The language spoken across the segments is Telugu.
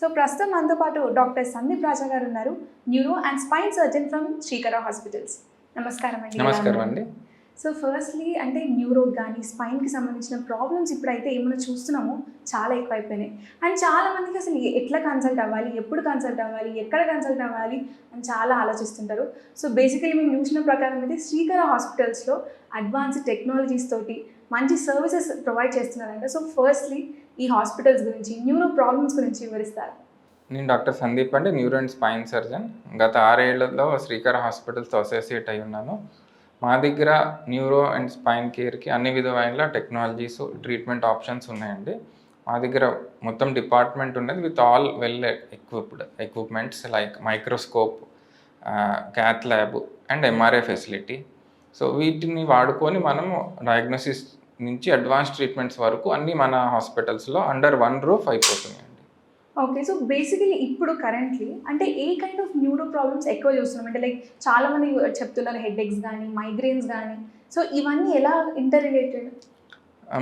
సో ప్రస్తుతం మనతో పాటు డాక్టర్ సందీప్ రాజా గారు ఉన్నారు neuro and spine surgeon from Srikara hospitals. నమస్కారం అండి. నమస్కారం అండి. సో ఫస్ట్లీ అంటే న్యూరో కానీ స్పైన్కి సంబంధించిన ప్రాబ్లమ్స్ ఇప్పుడైతే ఏమైనా చూస్తున్నామో చాలా ఎక్కువైపోయినాయి. అండ్ చాలా మందికి అసలు ఎట్లా కన్సల్ట్ అవ్వాలి ఎప్పుడు కన్సల్ట్ అవ్వాలి ఎక్కడ కన్సల్ట్ అవ్వాలి అని చాలా ఆలోచిస్తుంటారు. సో బేసికలీ మేము చూసిన ప్రకారం అయితే శ్రీకర హాస్పిటల్స్లో అడ్వాన్స్ టెక్నాలజీస్ తోటి మంచి సర్వీసెస్ ప్రొవైడ్ చేస్తున్నారంట. సో ఫస్ట్లీ ఈ హాస్పిటల్స్ గురించి న్యూరో ప్రాబ్లమ్స్ గురించి వివరిస్తారు. నేను డాక్టర్ సందీప్ అండి న్యూరో అండ్ స్పైన్ సర్జన్. గత ఆరేళ్ళలో శ్రీకర హాస్పిటల్స్తో అసోసియేట్ అయి ఉన్నాను. మా దగ్గర న్యూరో అండ్ స్పైన్ కేర్కి అన్ని విధమైన టెక్నాలజీస్ ట్రీట్మెంట్ ఆప్షన్స్ ఉన్నాయండి. మా దగ్గర మొత్తం డిపార్ట్మెంట్ ఉన్నది with all well equipped equipments like microscope cath lab and MRI facility. So వీటిని వాడుకొని మనము డయాగ్నోసిస్ నుంచి అడ్వాన్స్ ట్రీట్మెంట్స్ వరకు అన్నీ మన హాస్పిటల్స్లో అండర్ వన్ రూఫ్ అయిపోతున్నాయండి. ఓకే సో బేసికలీ ఇప్పుడు కరెంట్లీ అంటే ఏ కైండ్ ఆఫ్ న్యూరో ప్రాబ్లమ్స్ ఎక్కువ చూస్తున్నాం? అంటే లైక్ చాలా మంది చెప్తున్నారు హెడ్ ఎక్స్ కానీ మైగ్రేన్స్ కానీ సో ఇవన్నీ ఎలా ఇంటర్ రిలేటెడ్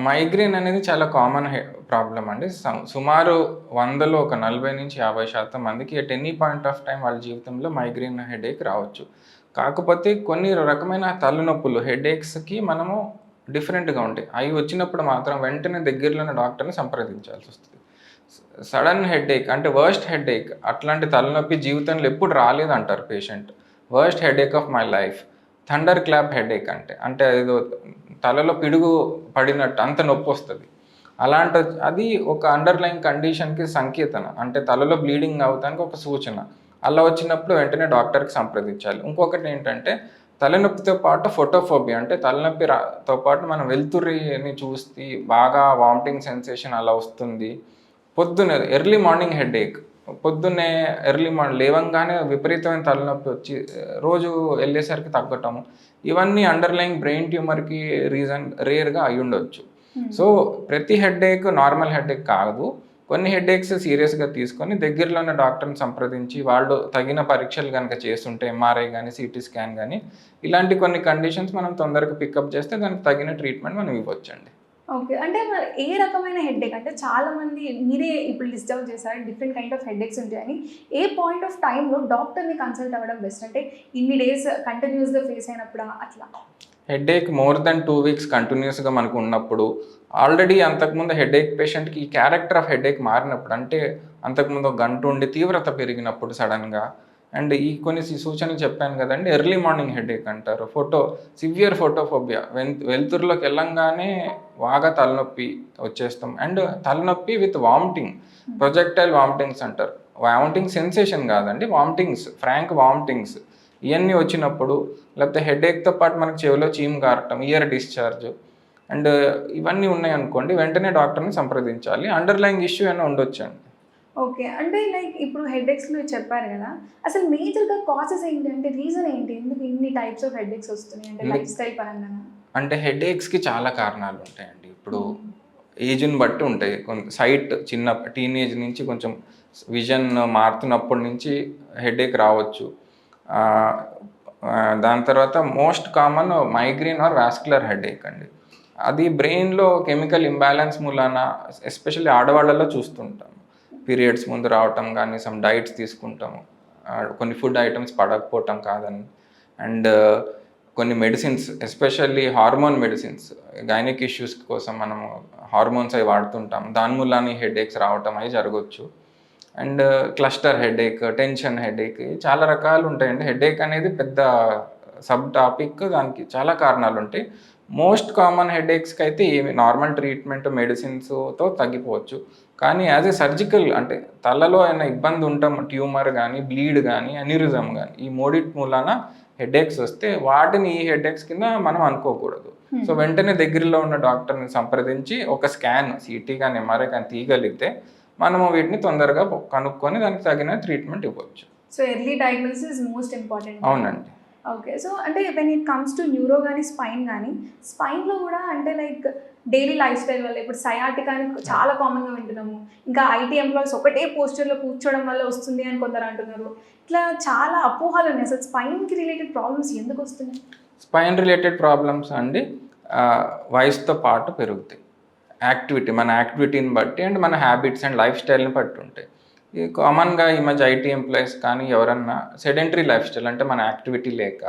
మైగ్రేన్ అనేది చాలా కామన్ ప్రాబ్లం అండి. సుమారు వందలో ఒక నలభై నుంచి యాభై శాతం మందికి at any point of time వాళ్ళ జీవితంలో మైగ్రేన్ హెడేక్ రావచ్చు. కాకపోతే కొన్ని రకమైన తలనొప్పులు హెడేక్స్కి మనము డిఫరెంట్గా ఉంటాయి. అవి వచ్చినప్పుడు మాత్రం వెంటనే దగ్గరలోనే డాక్టర్ని సంప్రదించాల్సి వస్తుంది. సడన్ హెడేక్ అంటే వర్స్ట్ హెడేక్ అట్లాంటి తలనొప్పి జీవితంలో ఎప్పుడు రాలేదు అంటారు patient. Worst headache of my life. Thunderclap headache అంటే అంటే ఏదో తలలో పిడుగు పడినట్టు అంత నొప్పి వస్తుంది. అలాంటి అది ఒక అండర్లైన్ కండిషన్కి సంకేతన అంటే తలలో బ్లీడింగ్ అవుతానికి ఒక సూచన. అలా వచ్చినప్పుడు వెంటనే డాక్టర్కి సంప్రదించాలి. ఇంకొకటి ఏంటంటే తలనొప్పితో పాటు ఫోటోఫోబియా. అంటే తలనొప్పి తో పాటు మనం వెలుతురిని చూస్తే బాగా వామిటింగ్ సెన్సేషన్ అలా వస్తుంది. పొద్దున్నే ఎర్లీ మార్నింగ్ హెడేక్. పొద్దున్నే ఎర్లీ మార్నింగ్ లేవంగానే విపరీతమైన తలనొప్పి వచ్చి రోజు వెళ్ళేసరికి తగ్గటము. ఇవన్నీ అండర్లైన్ బ్రెయిన్ ట్యూమర్కి రీజన్ రేర్గా అయి ఉండొచ్చు సో ప్రతి హెడేక్ నార్మల్ హెడేక్ కాదు. కొన్ని హెడేక్స్ సీరియస్గా తీసుకొని దగ్గరలో ఉన్న డాక్టర్ని సంప్రదించి వాళ్ళు తగిన పరీక్షలు కనుక చేస్తుంటే ఎంఆర్ఐ కానీ సిటీ స్కాన్ కానీ ఇలాంటి కొన్ని కండిషన్స్ మనం తొందరగా పికప్ చేస్తే దానికి తగిన ట్రీట్మెంట్ మనం ఇవ్వచ్చండి. ఓకే. అంటే మరి ఏ రకమైన హెడ్ఏక్ అంటే చాలా మంది మీరే ఇప్పుడు డిస్టర్బ్ చేశారు డిఫరెంట్ కైండ్ ఆఫ్ హెడ్ఏక్స్ ఉంటాయని. ఏ పాయింట్ ఆఫ్ టైంలో డాక్టర్ని కన్సల్ట్ అవ్వడం బెస్ట్? అంటే ఇన్ని డేస్ కంటిన్యూస్గా ఫేస్ అయినప్పుడు? అట్లా. Headache more than two weeks కంటిన్యూస్గా మనకు ఉన్నప్పుడు ఆల్రెడీ అంతకుముందు హెడేక్ పేషెంట్కి ఈ క్యారెక్టర్ ఆఫ్ హెడేక్ మారినప్పుడు అంటే అంతకుముందు ఒక గంట ఉండి తీవ్రత పెరిగినప్పుడు సడన్గా అండ్ ఈ కొన్ని సూచనలు చెప్పాను కదండి ఎర్లీ మార్నింగ్ హెడేక్ అంటారు. ఫోటో సివియర్ ఫోటోఫోబియా వెన్ వెలుతురులోకి వెళ్ళంగానే బాగా తలనొప్పి వచ్చేస్తాం. అండ్ తలనొప్పి విత్ వామిటింగ్ ప్రొజెక్టైల్ వామిటింగ్స్ అంటారు. వామిటింగ్ సెన్సేషన్ కాదండి వామిటింగ్స్ ఫ్రాంక్ వామిటింగ్స్. ఇవన్నీ వచ్చినప్పుడు లేకపోతే హెడేక్తో పాటు మనకు చెవిలో చీమ్ గారటం ఇయర్ డిశ్చార్జ్ అండ్ ఇవన్నీ ఉన్నాయి అనుకోండి వెంటనే డాక్టర్ని సంప్రదించాలి. అండర్లైన్ ఇష్యూ అయినా ఉండొచ్చు అండి. ఓకే. అంటే లైక్ ఇప్పుడు హెడ్ఏక్స్ మీరు చెప్పారు కదా అసలు మేజర్గా కాసెస్ ఏంటి అంటే రీజన్ ఏంటి? ఎందుకు ఇన్ని టైప్స్ ఆఫ్ హెడ్ఏక్స్ వస్తున్నాయి? అంటే లైఫ్ స్టైల్ పరంగా అంటే హెడేక్స్కి చాలా కారణాలు ఉంటాయండి. ఇప్పుడు ఏజ్ని బట్టి ఉంటాయి. కొంత సైట్ చిన్న టీనేజ్ నుంచి కొంచెం విజన్ మారుతున్నప్పటి నుంచి హెడేక్ రావచ్చు. దాని తర్వాత most common migraine or vascular headache అండి. అది బ్రెయిన్లో కెమికల్ ఇంబ్యాలెన్స్ మూలాన ఎస్పెషల్లీ ఆడవాళ్ళలో చూస్తుంటాం. పీరియడ్స్ ముందు రావటం కానీ సమ్ డైట్స్ తీసుకుంటాము కొన్ని ఫుడ్ ఐటమ్స్ పడకపోవటం కాదని. అండ్ కొన్ని medicines especially hormone medicines gynaec issues కోసం మనము హార్మోన్స్ అవి వాడుతుంటాం. దాని మూలాన్ని హెడేక్స్ రావటం అవి జరగవచ్చు and cluster headache tension headache చాలా రకాలు ఉంటాయండి హెడేక్ అనేది పెద్ద సబ్ టాపిక్ దానికి చాలా కారణాలు ఉంటాయి మోస్ట్ కామన్ హెడేక్స్కి అయితే ఏమి నార్మల్ ట్రీట్మెంట్ మెడిసిన్స్తో తగ్గిపోవచ్చు. కానీ యాజ్ ఏ సర్జికల్ అంటే తలలో ఏమైనా ఇబ్బంది ఉంటాం ట్యూమర్ కానీ బ్లీడ్ కానీ అనిరిజం కానీ ఈ మూడిటి మూలాన హెడేక్స్ వస్తే వాటిని ఈ హెడేక్స్ కింద మనం అనుకోకూడదు. సో వెంటనే దగ్గరలో ఉన్న డాక్టర్ని సంప్రదించి ఒక స్కాన్ సిటీ కానీ ఎంఆర్ఐ కానీ తీయగలిగితే మనము వీటిని తొందరగా కనుక్కొని దానికి తగిన ట్రీట్మెంట్ ఇవ్వచ్చు. So early diagnosis most important అవునండి. ఓకే సో అంటే when it comes to neuro కానీ స్పైన్ కానీ స్పైన్లో కూడా అంటే లైక్ డైలీ లైఫ్ స్టైల్ వల్ల ఇప్పుడు సయాటిక్ అని చాలా కామన్గా వింటున్నాము. ఇంకా ఐటీ ఎంప్లాయీస్ ఒకటే పోస్టర్లో కూర్చోవడం వల్ల వస్తుంది అని కొందరు అంటున్నారు. ఇట్లా చాలా అపోహలు ఉన్నాయి. అసలు స్పైన్కి రిలేటెడ్ ప్రాబ్లమ్స్ ఎందుకు వస్తున్నాయి? స్పైన్ రిలేటెడ్ ప్రాబ్లమ్స్ అండి వయసుతో పాటు పెరుగుతాయి. యాక్టివిటీ మన యాక్టివిటీని బట్టి అండ్ మన హ్యాబిట్స్ అండ్ లైఫ్ స్టైల్ని బట్టి ఉంటాయి. ఈ కామన్గా ఈ మధ్య ఐటీ ఎంప్లాయీస్ కానీ ఎవరన్నా సెడెంటరీ లైఫ్ స్టైల్ అంటే మన యాక్టివిటీ లేక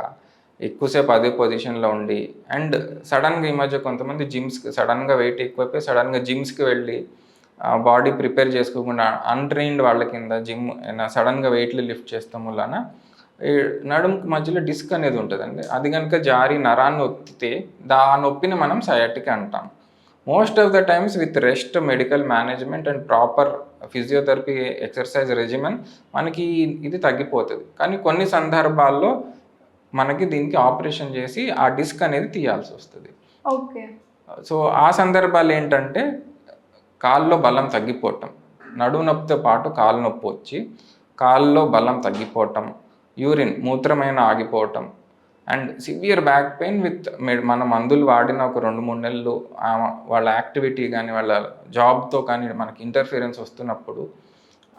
ఎక్కువసేపు అదే పొజిషన్లో ఉండి అండ్ సడన్గా ఈ మధ్య కొంతమంది జిమ్స్కి సడన్గా వెయిట్ ఎక్కువైపోయి సడన్గా జిమ్స్కి వెళ్ళి బాడీ ప్రిపేర్ చేసుకోకుండా అన్ట్రైన్డ్ వాళ్ళ కింద జిమ్ సడన్గా వెయిట్లు లిఫ్ట్ చేస్తాం వలన ఈ నడుముకి మధ్యలో డిస్క్ అనేది ఉంటుందండి. అది కనుక జారి నరాన్ని ఒత్తితే దా నొప్పిని మనం సయాటిక్ అంటాం. Most of the times with rest medical management and proper physiotherapy exercise regimen మనకి ఇది తగ్గిపోతుంది. కానీ కొన్ని సందర్భాల్లో మనకి దీనికి ఆపరేషన్ చేసి ఆ డిస్క్ అనేది తీయాల్సి వస్తుంది. ఓకే సో ఆ సందర్భాలు ఏంటంటే కాల్లో బలం తగ్గిపోవటం. నడుము నొప్పితో పాటు కాలు నొప్పి వచ్చి కాల్లో బలం తగ్గిపోవటం యూరిన్ మూత్రమైన ఆగిపోవటం and severe back pain with మన మందులు వాడిన ఒక రెండు మూడు నెలలు వాళ్ళ యాక్టివిటీ కానీ వాళ్ళ జాబ్తో కానీ మనకి ఇంటర్ఫిరెన్స్ వస్తున్నప్పుడు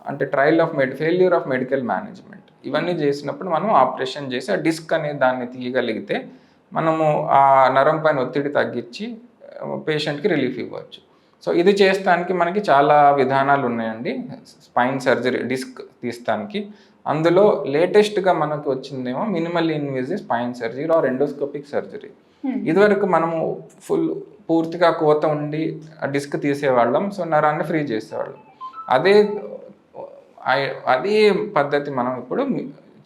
అంటే trial of med failure of medical management ఇవన్నీ చేసినప్పుడు మనం ఆపరేషన్ చేసి ఆ డిస్క్ అనే దాన్ని తీయగలిగితే మనము ఆ నరం పైన ఒత్తిడి తగ్గించి పేషెంట్కి రిలీఫ్ ఇవ్వచ్చు. సో ఇది చేస్తానికి మనకి చాలా విధానాలు ఉన్నాయండి. స్పైన్ సర్జరీ డిస్క్ తీస్తానికి. అందులో లేటెస్ట్గా మనకు వచ్చిందేమో minimal invasive spine surgery or endoscopic surgery ఇదివరకు మనము ఫుల్ పూర్తిగా కోత ఉండి ఆ డిస్క్ తీసేవాళ్ళం సో నరాన్ని ఫ్రీ చేసేవాళ్ళం. అదే అదే పద్ధతి మనం ఇప్పుడు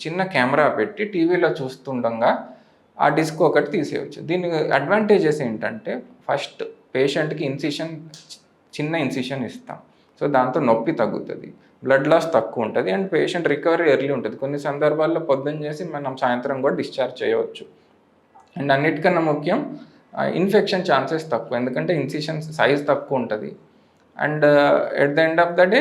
చిన్న కెమెరా పెట్టి టీవీలో చూస్తుండగా ఆ డిస్క్ ఒకటి తీసేయచ్చు. దీని అడ్వాంటేజెస్ ఏంటంటే ఫస్ట్ పేషెంట్కి ఇన్సిషన్ చిన్న ఇన్సిషన్ ఇస్తాం. సో దాంతో నొప్పి తగ్గుతుంది. బ్లడ్ లాస్ తక్కువ ఉంటుంది అండ్ పేషెంట్ రికవరీ ఎర్లీ ఉంటుంది. కొన్ని సందర్భాల్లో పొద్దున్న చేసి మనం సాయంత్రం కూడా డిశ్చార్జ్ చేయవచ్చు. అండ్ అన్నిటికన్నా ముఖ్యం ఇన్ఫెక్షన్ ఛాన్సెస్ తక్కువ. ఎందుకంటే ఇన్సిషన్ సైజ్ తక్కువ ఉంటుంది. And at the end of the day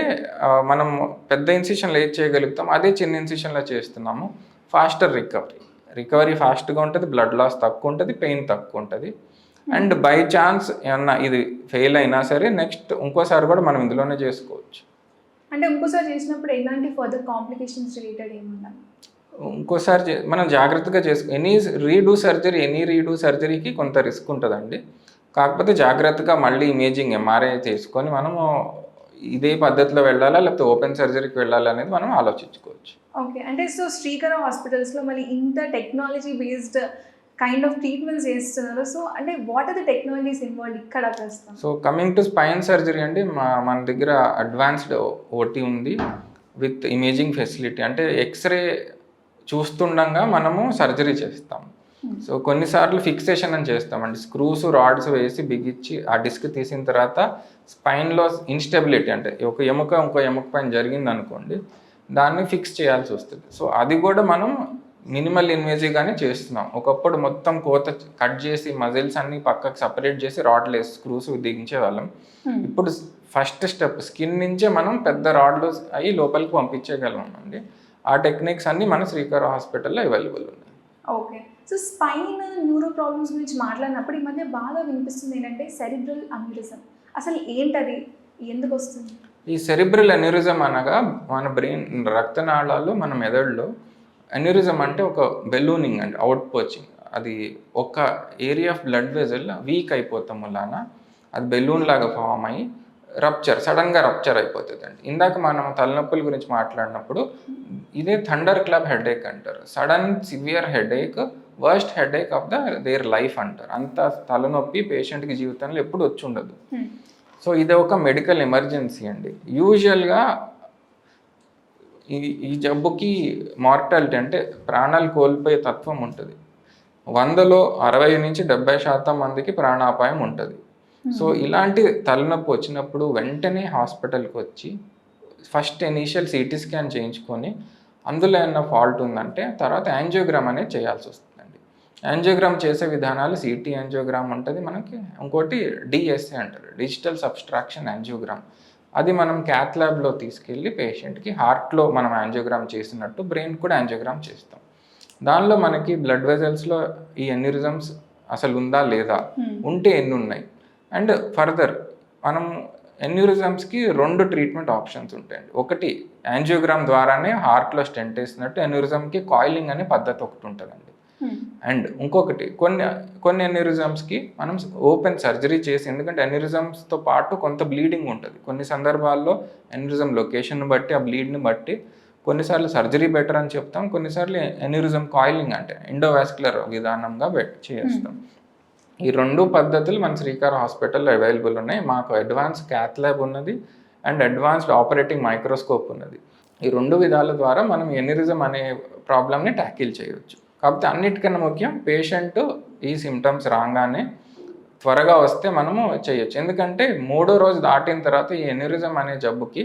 మనం పెద్ద ఇన్సిషన్లో ఏది చేయగలుగుతాం అదే చిన్న ఇన్సిషన్లో చేస్తున్నాము. ఫాస్టర్ రికవరీ రికవరీ ఫాస్ట్గా ఉంటుంది బ్లడ్ లాస్ తక్కువ ఉంటుంది పెయిన్ తక్కువ ఉంటుంది. అండ్ బై ఛాన్స్ ఏమన్నా ఇది ఫెయిల్ అయినా సరే నెక్స్ట్ ఇంకోసారి కూడా మనం ఇందులోనే చేసుకోవచ్చు. అంటే ఇంకోసారి చేసినప్పుడు ఎలాంటి ఫర్దర్ కాంప్లికేషన్స్ రిలేటెడ్ ఏముండాలి ఇంకోసారి మనం జాగ్రత్తగా చేసుకో any redo surgery any redo సర్జరీకి కొంత రిస్క్ ఉంటుందండి. కాకపోతే జాగ్రత్తగా మళ్ళీ ఇమేజింగ్ ఎంఆర్ఐ చేసుకొని మనము ఇదే పద్ధతిలో వెళ్ళాలా లేకపోతే ఓపెన్ సర్జరీకి వెళ్ళాలా అనేది మనం ఆలోచించుకోవచ్చు. ఓకే అంటే సో శ్రీకర హాస్పిటల్స్లో మళ్ళీ ఇంత technology based kind of treatments చేస్తున్నారు. సో అంటే what are the technologies involve ఇక్కడ ప్రస్తుతం? So coming to spine surgery అండి మా మన దగ్గర అడ్వాన్స్డ్ ఓటీ ఉంది విత్ ఇమేజింగ్ ఫెసిలిటీ అంటే ఎక్స్రే చూస్తుండగా మనము సర్జరీ చేస్తాం. సో కొన్నిసార్లు ఫిక్సేషన్ అని చేస్తామండి స్క్రూస్ రాడ్స్ వేసి బిగించి ఆ డిస్క్ తీసిన తర్వాత స్పైన్లో ఇన్స్టెబిలిటీ అంటే ఒక ఎముక ఇంకో ఎముక పైన జరిగింది అనుకోండి దాన్ని ఫిక్స్ చేయాల్సి వస్తుంది. సో అది కూడా మనం మినిమల్ ఇన్వేజివ్గానే చేస్తున్నాం. ఒకప్పుడు మొత్తం కోత కట్ చేసి మజిల్స్ అన్ని పక్కకు సపరేట్ చేసి రాడ్లు వేసి స్క్రూస్ దించే వాళ్ళం ఇప్పుడు ఫస్ట్ స్టెప్ స్కిన్ నుంచే మనం పెద్ద రాడ్లు అయ్యి లోపలికి పంపించేయగలం అండి. ఆ టెక్నిక్స్ అన్ని మన శ్రీకర హాస్పిటల్లో అవైలబుల్ ఉన్నాయి. Okay so spine neuro problems గురించి మాట్లాడినప్పుడు ఈ మధ్య బాగా వినిపిస్తుంది ఏంటంటే సెరిబ్రల్ అన్యూరిజం అసలు ఏంటది? ఎందుకు వస్తుంది? ఈ సెరిబ్రల్ అన్యూరిజం అనగా మన బ్రెయిన్ రక్తనాళాలు మన మెదడులో అన్యూరిజం అంటే ఒక బెలూనింగ్ అండి అవుట్ పోచింగ్ అది ఒక area of blood vessel weak అయిపోతాం వలన అది బెలూన్ లాగా ఫామ్ అయ్యి రప్చర్ సడన్గా రప్చర్ అయిపోతుంది అండి ఇందాక మనం తలనొప్పుల గురించి మాట్లాడినప్పుడు ఇదే థండర్ క్లబ్ హెడేక్ అంటారు. Sudden severe headache worst headache of the their life అంటారు. అంత తలనొప్పి పేషెంట్కి జీవితంలో ఎప్పుడు వచ్చి ఉండదు. సో ఇది ఒక మెడికల్ ఎమర్జెన్సీ అండి. యూజువల్గా ఈ ఈ జబ్బుకి మార్టాలిటీ అంటే ప్రాణాలు కోల్పోయే తత్వం ఉంటుంది. వందలో అరవై నుంచి డెబ్బై శాతం మందికి ప్రాణాపాయం ఉంటుంది. సో ఇలాంటి తలనొప్పి వచ్చినప్పుడు వెంటనే హాస్పిటల్కి వచ్చి ఫస్ట్ ఇనీషియల్ సిటీ స్కాన్ చేయించుకొని అందులో ఏమన్నా ఫాల్ట్ ఉందంటే తర్వాత యాంజియోగ్రామ్ అనేది చేయాల్సి వస్తుందండి. యాంజియోగ్రామ్ చేసే విధానాలు సిటీ యాంజియోగ్రామ్ ఉంటుంది మనకి. ఇంకోటి డిఎస్ఏ అంటారు. Digital subtraction angiogram. అది మనం క్యాత్ ల్యాబ్లో తీసుకెళ్ళి పేషెంట్కి హార్ట్లో మనం యాంజియోగ్రామ్ చేసినట్టు బ్రెయిన్ కూడా యాంజియోగ్రామ్ చేస్తాం. దానిలో మనకి బ్లడ్ వెజల్స్లో ఈ ఎన్యూరిజమ్స్ అసలు ఉందా లేదా? ఉంటే ఎన్ని ఉన్నాయి? అండ్ ఫర్దర్ మనం ఎన్యూరిజమ్స్కి రెండు ట్రీట్మెంట్ ఆప్షన్స్ ఉంటాయండి. ఒకటి యాంజియోగ్రామ్ ద్వారానే హార్ట్లో స్టెంట్ వేసినట్టు ఎన్యూరిజంకి కాయిలింగ్ అనే పద్ధతి ఒకటి ఉంటుందండి. అండ్ ఇంకొకటి కొన్ని కొన్ని ఎన్యూరిజమ్స్కి మనం ఓపెన్ సర్జరీ చేసి ఎందుకంటే ఎన్యూరిజమ్స్తో పాటు కొంత బ్లీడింగ్ ఉంటుంది. కొన్ని సందర్భాల్లో ఎన్యూరిజం లొకేషన్ బట్టి ఆ బ్లీడ్ని బట్టి కొన్నిసార్లు సర్జరీ బెటర్ అని చెప్తాం కొన్నిసార్లు ఎన్యూరిజం కాయిలింగ్ అంటే ఎండోవాస్కులర్ విధానంగా చేస్తాం. ఈ రెండు పద్ధతులు మన శ్రీకార హాస్పిటల్లో అవైలబుల్ ఉన్నాయి. మాకు అడ్వాన్స్ క్యాత్ ల్యాబ్ ఉన్నది అండ్ అడ్వాన్స్డ్ ఆపరేటింగ్ మైక్రోస్కోప్ ఉన్నది. ఈ రెండు విధాల ద్వారా మనం ఎనిరిజం అనే ప్రాబ్లమ్ని ట్యాకిల్ చేయవచ్చు కాకపోతే అన్నిటికన్నా ముఖ్యం పేషెంట్ ఈ సిమ్టమ్స్ రాగానే త్వరగా వస్తే మనము చేయొచ్చు. ఎందుకంటే మూడో రోజు దాటిన తర్వాత ఈ ఎన్యూరిజం అనే జబ్బుకి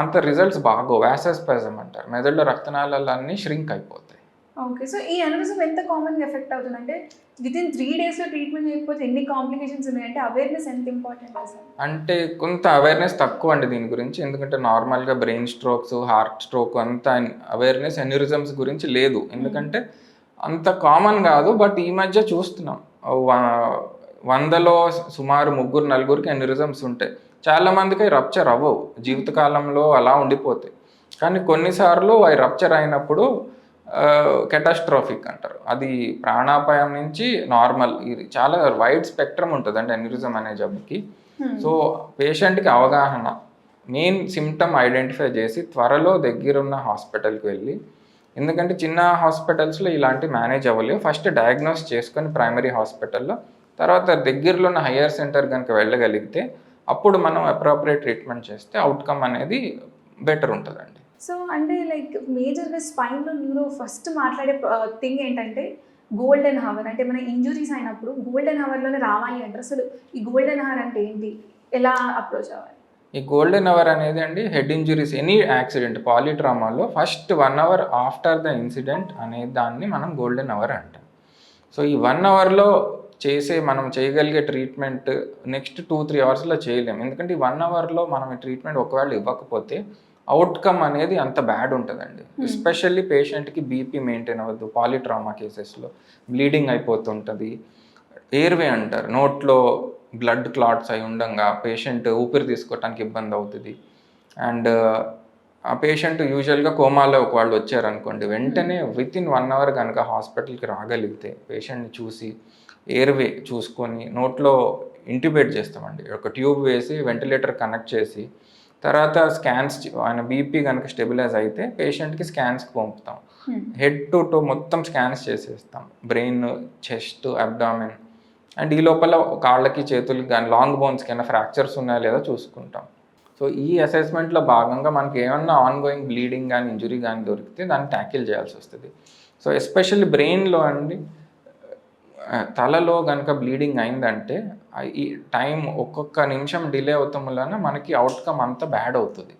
అంత రిజల్ట్స్ బాగో వ్యాసస్పాజం అంటారు. మెదడులో రక్తనాళాలన్నీ ష్రింక్ అయిపోతాయి. ఓకే సో ఈ అనరిజం ఎంత కామన్గా ఎఫెక్ట్ అవుతుందంటే విత్ ఇన్ త్రీ డేస్లో ట్రీట్మెంట్ చేయకపోతే ఎన్ని కాంప్లికేషన్స్ ఉన్నాయంటే అవేర్నెస్ ఎంత ఇంపార్టెంట్ అంటే కొంత అవేర్నెస్ తక్కువ అండి దీని గురించి. ఎందుకంటే నార్మల్గా బ్రెయిన్ స్ట్రోక్స్ హార్ట్ స్ట్రోక్ అంత అవేర్నెస్ ఎన్యూరిజమ్స్ గురించి లేదు. ఎందుకంటే అంత కామన్ కాదు బట్ ఈ మధ్య చూస్తున్నాం. వందలో సుమారు ముగ్గురు నలుగురికి ఎన్యూరిజమ్స్ ఉంటాయి చాలా మందికి రప్చర్ అవ్వవు. జీవితకాలంలో అలా ఉండిపోతాయి. కానీ కొన్నిసార్లు అవి రప్చర్ అయినప్పుడు కెటాస్ట్రాఫిక్ అంటారు. అది ప్రాణాపాయం నుంచి నార్మల్ ఇది చాలా వైడ్ స్పెక్ట్రమ్ ఉంటుంది అంటే ఎన్యూరిజం అనే జబ్బుకి. సో పేషెంట్కి అవగాహన మెయిన్ సిమ్టమ్ ఐడెంటిఫై చేసి త్వరలో దగ్గరున్న హాస్పిటల్కి వెళ్ళి ఎందుకంటే చిన్న హాస్పిటల్స్లో ఇలాంటి మేనేజ్ అవ్వలేవు. ఫస్ట్ డయాగ్నోస్ చేసుకొని ప్రైమరీ హాస్పిటల్లో తర్వాత దగ్గరలో ఉన్న హయ్యర్ సెంటర్ కనుక వెళ్ళగలిగితే అప్పుడు మనం అప్రోప్రియేట్ ట్రీట్మెంట్ చేస్తే అవుట్కమ్ అనేది బెటర్ ఉంటుందండి. సో అంటే లైక్ మేజర్గా స్పైన్లో న్యూరో ఫస్ట్ మాట్లాడే థింగ్ ఏంటంటే గోల్డెన్ హవర్. అంటే మన ఇంజురీస్ అయినప్పుడు గోల్డెన్ హవర్లోనే రావాలి అంటారు అసలు ఈ గోల్డెన్ హవర్ అంటే ఏంటి? ఎలా అప్రోచ్ అవ్వాలి? ఈ గోల్డెన్ అవర్ అనేది అండి head injuries any accident పాలిట్రామాలో first one hour after the incident అనే దాన్ని మనం గోల్డెన్ అవర్ అంటాం. సో ఈ వన్ అవర్లో చేసే మనం చేయగలిగే ట్రీట్మెంట్ నెక్స్ట్ టూ త్రీ అవర్స్లో చేయలేం ఎందుకంటే ఈ వన్ అవర్లో మనం ఈ ట్రీట్మెంట్ ఒకవేళ ఇవ్వకపోతే అవుట్కమ్ అనేది అంత బ్యాడ్ ఉంటుందండి. ఎస్పెషల్లీ పేషెంట్కి బీపీ మెయింటైన్ అవ్వద్దు. పాలిట్రామా కేసెస్లో బ్లీడింగ్ అయిపోతుంటుంది. ఎయిర్వే అంటారు. నోట్లో బ్లడ్ క్లాట్స్ అయి ఉండంగా పేషెంట్ ఊపిరి తీసుకోవటానికి ఇబ్బంది అవుతుంది. అండ్ ఆ పేషెంట్ యూజువల్గా కోమాలో ఒక వాళ్ళు వచ్చారనుకోండి వెంటనే విత్ ఇన్ వన్ అవర్ కనుక హాస్పిటల్కి రాగలిగితే పేషెంట్ని చూసి ఎయిర్వే చూసుకొని నోట్లో ఇంటిబేట్ చేస్తామండి. ఒక ట్యూబ్ వేసి వెంటిలేటర్ కనెక్ట్ చేసి తర్వాత స్కాన్స్ ఆయన బీపీ కనుక స్టెబిలైజ్ అయితే పేషెంట్కి స్కాన్స్కి పంపుతాం. హెడ్ టు టో మొత్తం స్కాన్స్ చేసేస్తాం. Brain chest abdomen. అండ్ ఈ లోపల కాళ్ళకి చేతులకి కానీ లాంగ్ బోన్స్కి ఏమైనా ఫ్రాక్చర్స్ ఉన్నాయా లేదా చూసుకుంటాం. సో ఈ అసెస్మెంట్లో భాగంగా మనకి ఏమన్నా ఆన్ గోయింగ్ బ్లీడింగ్ కానీ ఇంజురీ కానీ దొరికితే దాన్ని ట్యాకిల్ చేయాల్సి వస్తుంది. సో ఎస్పెషల్లీ బ్రెయిన్లో అండి తలలో కనుక బ్లీడింగ్ అయిందంటే ఈ టైం ఒక్కొక్క నిమిషం డిలే అవటం వలన మనకి అవుట్కమ్ అంత బ్యాడ్ అవుతుంది.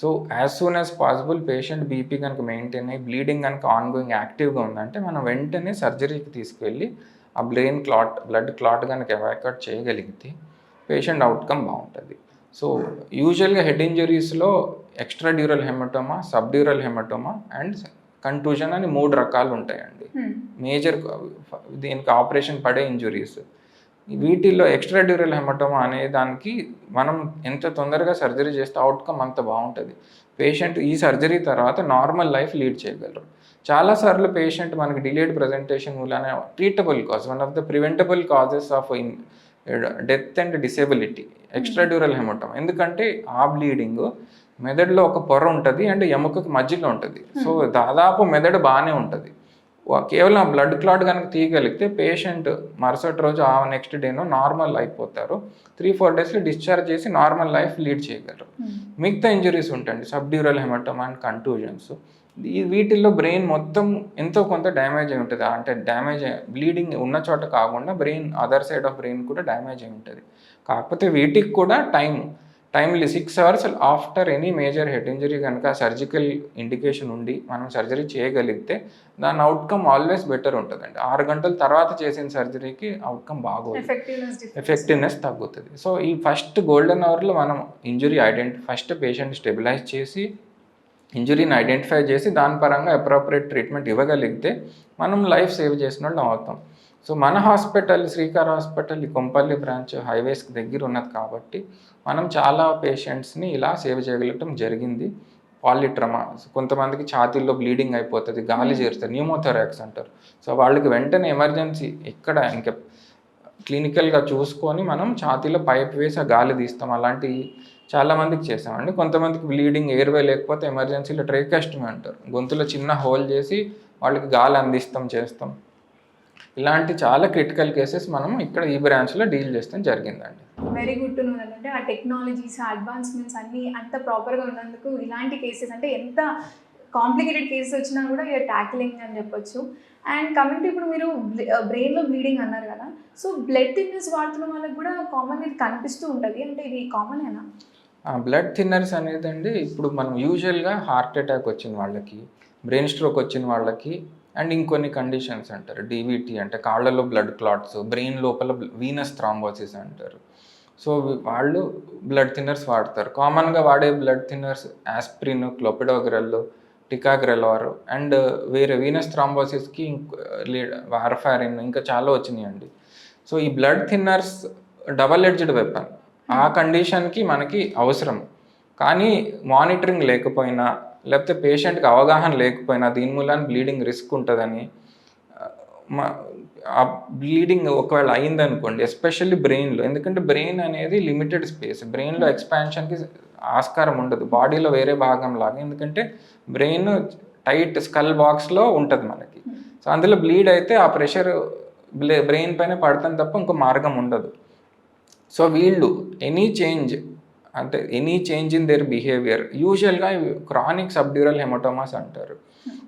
So as soon as possible patient BP కనుక మెయింటైన్ అయ్యి బ్లీడింగ్ కనుక ఆన్ గోయింగ్ యాక్టివ్గా ఉందంటే మనం వెంటనే సర్జరీకి తీసుకువెళ్ళి ఆ బ్రెయిన్ క్లాట్ బ్లడ్ క్లాట్ కనుక ఎవాక్యుయేట్ చేయగలిగితే పేషెంట్ అవుట్కమ్ బాగుంటుంది. సో యూజువల్గా head ఇంజరీస్లో extradural haematoma subdural haematoma and contusion అని మూడు రకాలు ఉంటాయండి మేజర్ దీనికి ఆపరేషన్ పడే ఇంజురీస్ వీటిల్లో ఎక్స్ట్రా డ్యూరల్ హెమటోమా అనే దానికి మనం ఎంత తొందరగా సర్జరీ చేస్తే అవుట్కమ్ అంత బాగుంటుంది. పేషెంట్ ఈ సర్జరీ తర్వాత నార్మల్ లైఫ్ లీడ్ చేయగలరు. చాలాసార్లు పేషెంట్ మనకి డిలేడ్ ప్రజెంటేషన్ మూలన treatable cause one of the preventable causes of death and disability extradural haematoma ఎందుకంటే ఆ బ్లీడింగ్ మెదడులో ఒక పొర ఉంటుంది అండ్ ఎముకకి మధ్యలో ఉంటుంది. సో దాదాపు మెదడు బాగానే ఉంటుంది. కేవలం బ్లడ్ క్లాట్ కనుక తీయగలిగితే పేషెంట్ మరుసటి రోజు ఆ నెక్స్ట్ డేనో నార్మల్ అయిపోతారు. త్రీ ఫోర్ డేస్లో డిశ్చార్జ్ చేసి నార్మల్ లైఫ్ లీడ్ చేయగలరు. మిగతా ఇంజరీస్ ఉంటాయండి. సబ్డ్యూరల్ హెమటోమా అండ్ కంటూజన్స్ ఈ వీటిల్లో బ్రెయిన్ మొత్తం ఎంతో కొంత డ్యామేజ్ అయి ఉంటుంది. అంటే డ్యామేజ్ బ్లీడింగ్ ఉన్న చోట కాకుండా brain other side of brain కూడా డ్యామేజ్ అయి ఉంటుంది. కాకపోతే వీటికి కూడా time timely six hours after any major head injury కనుక సర్జికల్ ఇండికేషన్ ఉండి మనం సర్జరీ చేయగలిగితే దాని అవుట్కమ్ ఆల్వేస్ బెటర్ ఉంటుందండి. ఆరు గంటల తర్వాత చేసిన సర్జరీకి అవుట్కమ్ బాగోదు. ఎఫెక్టివ్నెస్ ఎఫెక్టివ్నెస్ తగ్గుతుంది. సో ఈ ఫస్ట్ గోల్డెన్ అవర్లో మనం ఇంజురీ ఐడెంటి ఫస్ట్ పేషెంట్ స్టెబిలైజ్ చేసి ఇంజురీని ఐడెంటిఫై చేసి దాని పరంగా అప్రోప్రియేట్ ట్రీట్మెంట్ ఇవ్వగలిగితే మనం లైఫ్ సేవ్ చేసిన వాళ్ళం అవుతాం. సో మన హాస్పిటల్ శ్రీకార్ హాస్పిటల్ ఈ కొంపల్లి బ్రాంచ్ హైవేస్కి దగ్గర ఉన్నది కాబట్టి మనం చాలా పేషెంట్స్ని ఇలా సేవ్ చేయగలగటం జరిగింది. పాలిట్రమా కొంతమందికి ఛాతీల్లో బ్లీడింగ్ అయిపోతుంది గాలి చేరుతుంది న్యూమోథెరాక్స్ అంటారు. సో వాళ్ళకి వెంటనే ఎమర్జెన్సీ ఎక్కడ ఇంకా క్లినికల్గా చూసుకొని మనం ఛాతీలో పైప్ వేసి ఆ గాలి తీస్తాం. అలాంటి చాలా మందికి చేసామండి కొంతమందికి బ్లీడింగ్ ఎయిర్వే లేకపోతే ఎమర్జెన్సీలో ట్రేకాస్టమీ అంటారు. గొంతులో చిన్న హోల్ చేసి వాళ్ళకి గాలి అందిస్తాం చేస్తాం. ఇలాంటి చాలా క్రిటికల్ కేసెస్ మనం ఇక్కడ ఈ బ్రాంచ్లో డీల్ చేస్తాం జరిగిందండి. వెరీ గుడ్ టు నో అంటే ఆ టెక్నాలజీస్ అడ్వాన్స్మెంట్స్ అన్నీ అంత ప్రాపర్గా ఉన్నందుకు ఇలాంటి కేసెస్ అంటే ఎంత కాంప్లికేటెడ్ కేసెస్ వచ్చినా కూడా ఇక ట్యాక్లింగ్ అని చెప్పొచ్చు. అండ్ కమింగ్ టు ఇప్పుడు మీరు బ్రెయిన్లో బ్లీడింగ్ అన్నారు కదా సో బ్లడ్ థిన్నర్స్ వాడుతున్న వాళ్ళకి కూడా కామన్ ఇది కనిపిస్తూ ఉంటుంది. అంటే ఇది కామన్ ఏనా? బ్లడ్ థిన్నర్స్ అనేది అండి ఇప్పుడు మనం యూజువల్గా హార్ట్ అటాక్ వచ్చిన వాళ్ళకి బ్రెయిన్ స్ట్రోక్ వచ్చిన వాళ్ళకి అండ్ ఇంకొన్ని కండిషన్స్ అంటారు. డీవీటీ అంటే కాళ్ళలో బ్లడ్ క్లాట్స్ బ్రెయిన్ లోపల వీనస్ థ్రాంబోసిస్ అంటారు. సో వాళ్ళు బ్లడ్ థిన్నర్స్ వాడతారు. కామన్గా వాడే blood thinners aspirin clopidogrel ticagrelor and వేరే వీనస్ థ్రాంబోసిస్కి వారఫారిన్ ఇంకా చాలా వచ్చినాయండి. సో ఈ blood thinners double edged weapon ఆ కండిషన్కి మనకి అవసరం. కానీ మానిటరింగ్ లేకపోయినా లేకపోతే పేషెంట్కి అవగాహన లేకపోయినా దీని మూలాన బ్లీడింగ్ రిస్క్ ఉంటుందని ఆ, మా- ఆ బ్లీడింగ్ ఒకవేళ అయిందనుకోండి ఎస్పెషల్లీ బ్రెయిన్లో ఎందుకంటే బ్రెయిన్ అనేది లిమిటెడ్ స్పేస్ బ్రెయిన్లో ఎక్స్పాన్షన్కి ఆస్కారం ఉండదు. బాడీలో వేరే భాగం లాగా ఎందుకంటే బ్రెయిన్ టైట్ స్కల్ బాక్స్లో ఉంటుంది మనకి. సో అందులో బ్లీడ్ అయితే ఆ ప్రెషర్ బ్రెయిన్ పైన పడుతుంది తప్ప ఇంకో మార్గం ఉండదు. సో వీళ్ళు ఎనీ చేంజ్ అంటే any change in their behaviour యూజువల్గా క్రానిక్ సబ్డ్యూరల్ హెమటోమాస్ అంటారు.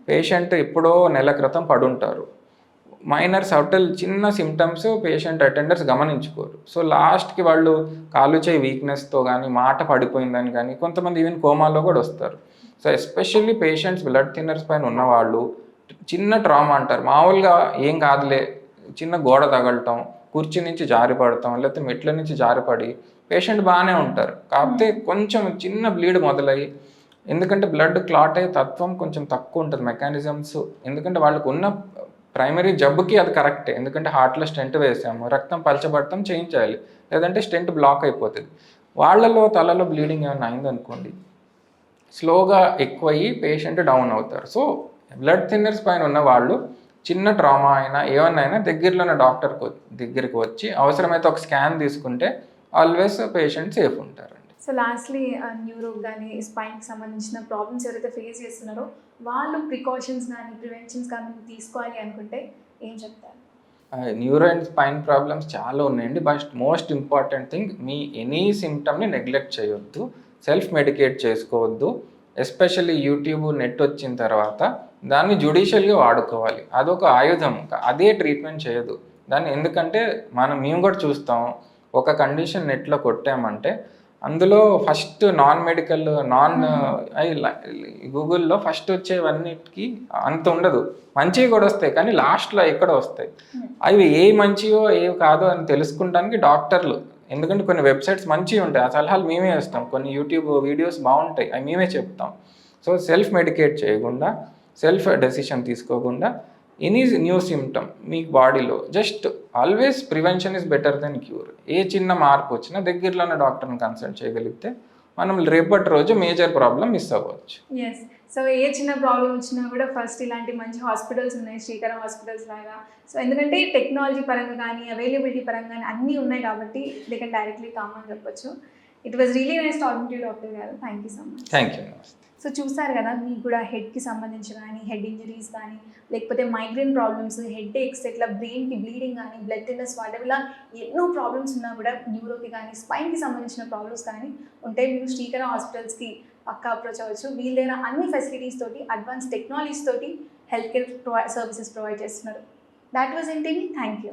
పేషెంట్ ఎప్పుడో నెల క్రితం పడుంటారు. మైనర్ సబ్టల్ చిన్న సిమ్టమ్స్ పేషెంట్ అటెండర్స్ గమనించుకోరు. సో లాస్ట్కి వాళ్ళు కాలు చేయి వీక్నెస్తో కానీ మాట పడిపోయిందని కానీ కొంతమంది ఈవెన్ కోమాలో కూడా వస్తారు. So especially patients blood thinners పైన ఉన్నవాళ్ళు చిన్న ట్రామా అంటారు. మామూలుగా ఏం కాదులే చిన్న గోడ తగలటం కుర్చీ నుంచి జారి పడటం లేకపోతే మెట్ల నుంచి జారిపడి పేషెంట్ బాగానే ఉంటారు. కాకపోతే కొంచెం చిన్న బ్లీడ్ మొదలయ్యి ఎందుకంటే బ్లడ్ క్లాట్ అయ్యే తత్వం కొంచెం తక్కువ ఉంటుంది మెకానిజమ్స్. ఎందుకంటే వాళ్ళకు ఉన్న ప్రైమరీ జబ్బుకి అది కరెక్టే. ఎందుకంటే హార్ట్లో స్టెంట్ వేసాము రక్తం పలచబడటం చేయించాలి లేదంటే స్టెంట్ బ్లాక్ అయిపోతుంది. వాళ్ళలో తలలో బ్లీడింగ్ ఏమైనా అయిందనుకోండి స్లోగా ఎక్కువయ్యి పేషెంట్ డౌన్ అవుతారు. సో బ్లడ్ థిన్నర్స్ పైన ఉన్న వాళ్ళు చిన్న ట్రామా అయినా ఏమన్నా అయినా దగ్గరలో ఉన్న డాక్టర్ దగ్గరికి వచ్చి అవసరమైతే ఒక స్కాన్ తీసుకుంటే ఆల్వేస్ పేషెంట్ సేఫ్ ఉంటారండి. సో లాస్ట్లీ న్యూరో కానీ స్పైన్కి సంబంధించిన ప్రాబ్లమ్స్ ఎవరైతే ఫేస్ చేస్తున్నారో వాళ్ళు ప్రికాషన్స్ కానీ ప్రివెన్షన్స్ కానీ తీసుకోవాలి అనుకుంటే ఏం చెప్తారు? న్యూరో అండ్ స్పైన్ ప్రాబ్లమ్స్ చాలా ఉన్నాయండి. బట్ మోస్ట్ ఇంపార్టెంట్ థింగ్ మీ ఎనీ సిమ్టమ్ని నెగ్లెక్ట్ చేయొద్దు. సెల్ఫ్ మెడికేట్ చేసుకోవద్దు. ఎస్పెషల్లీ యూట్యూబ్ నెట్ వచ్చిన తర్వాత దాన్ని జుడిషియల్గా వాడుకోవాలి. అదొక ఆయుధం. అదే ట్రీట్మెంట్ చేయదు. దాన్ని ఎందుకంటే మనం మేము కూడా చూస్తాం. ఒక కండిషన్ నెట్లో కొట్టామంటే అందులో ఫస్ట్ నాన్ మెడికల్ నాన్ గూగుల్లో ఫస్ట్ వచ్చేవన్నిటికి అంత ఉండదు. మంచివి కూడా వస్తాయి కానీ లాస్ట్లో ఎక్కడ వస్తాయి. అవి ఏ మంచివో ఏ కాదో అని తెలుసుకుంటానికి డాక్టర్లు ఎందుకంటే కొన్ని వెబ్సైట్స్ మంచివి ఉంటాయి. ఆ సలహాలు మేమే ఇస్తాం. కొన్ని యూట్యూబ్ వీడియోస్ బాగుంటాయి. అవి మేమే చెప్తాం. సో సెల్ఫ్ మెడికేట్ చేయకుండా సెల్ఫ్ డెసిషన్ తీసుకోకుండా ఎనీ న్యూ సిమ్టమ్ మీ బాడీలో just always prevention is better than cure. ఏ చిన్న మార్పు వచ్చినా దగ్గరలో ఉన్న డాక్టర్ని కన్సల్ట్ చేయగలిగితే మనం రేపటి రోజు మేజర్ ప్రాబ్లం మిస్ అవ్వచ్చు. సో ఏ చిన్న ప్రాబ్లం వచ్చినా కూడా ఫస్ట్ ఇలాంటి మంచి హాస్పిటల్స్ ఉన్నాయి శ్రీకరం హాస్పిటల్స్ లాగా. సో ఎందుకంటే టెక్నాలజీ పరంగా కానీ అవైలబిలిటీ పరంగా కానీ అన్నీ ఉన్నాయి కాబట్టి దే కెన్ డైరెక్ట్లీ కామ్ అని చెప్పొచ్చు. It was really nice talking to doctor గారు. Thank you so much thank you so చూసారు కదా మీకు కూడా హెడ్కి సంబంధించి కానీ హెడ్ ఇంజరీస్ కానీ లేకపోతే మైగ్రేన్ ప్రాబ్లమ్స్ హెడ్ ఏక్స్ ఇట్లా బ్రెయిన్కి బ్లీడింగ్ కానీ బ్లడ్ థిన్నర్స్ వాటర్ ఇలా ఎన్నో ప్రాబ్లమ్స్ ఉన్నా కూడా న్యూరోకి కానీ స్పైన్కి సంబంధించిన ప్రాబ్లమ్స్ కానీ ఉంటే మీరు శ్రీకర హాస్పిటల్స్కి పక్కా అప్రోచ్ అవ్వచ్చు. వీళ్ళ దగ్గర అన్ని ఫెసిలిటీస్ తోటి అడ్వాన్స్ టెక్నాలజీస్ తోటి హెల్త్ కేర్ ప్రొవై సర్వీసెస్ ప్రొవైడ్ చేస్తున్నారు that was an thank you